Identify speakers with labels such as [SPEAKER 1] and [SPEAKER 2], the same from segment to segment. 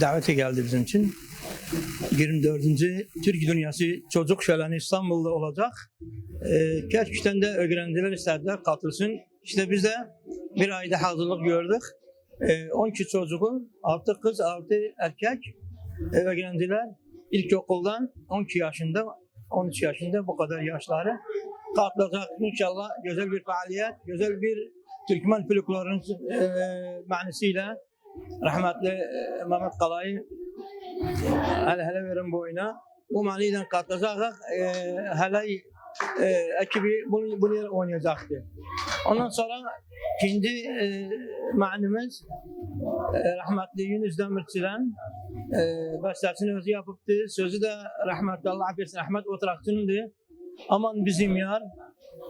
[SPEAKER 1] davete geldi bizim için. 24. Türk Dünyası Çocuk Şöleni İstanbul'da olacak. Ee, Kerkük'ten de öğrenciler istediler katılsın. İşte biz de bir ayda hazırlık gördük. Ee, 12 çocuğu, 6 kız, 6 erkek e, öğrenciler ilkokuldan 12 yaşında, 13 yaşında bu kadar yaşları katılacak. İnşallah güzel bir faaliyet, güzel bir Türkmen folklorunun e, manisiyle rahmetli e, Mehmet Kalay'ı hele hele verin bu oyuna. Bu maniyle katılacak. E, hele e, ekibi bunu, bunu oynayacaktı. Ondan sonra ikinci e, manimiz e, rahmetli Yunus Demirçi'den e, bestesini özü yapıptı. Sözü de rahmetli Allah affetsin Ahmet Oturakçı'nındı. Aman bizim yar,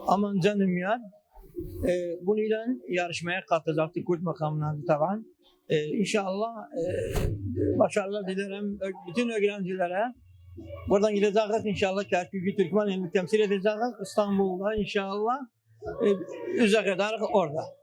[SPEAKER 1] aman canım yar. E, bununla yarışmaya katılacaktı Kurt makamına taban. E, inşallah e, başarılar dilerim bütün öğrencilere. Buradan gideceğiz inşallah Kerkük'ü Türkmen temsil edeceğiz İstanbul'da inşallah. E, üze kadar orada.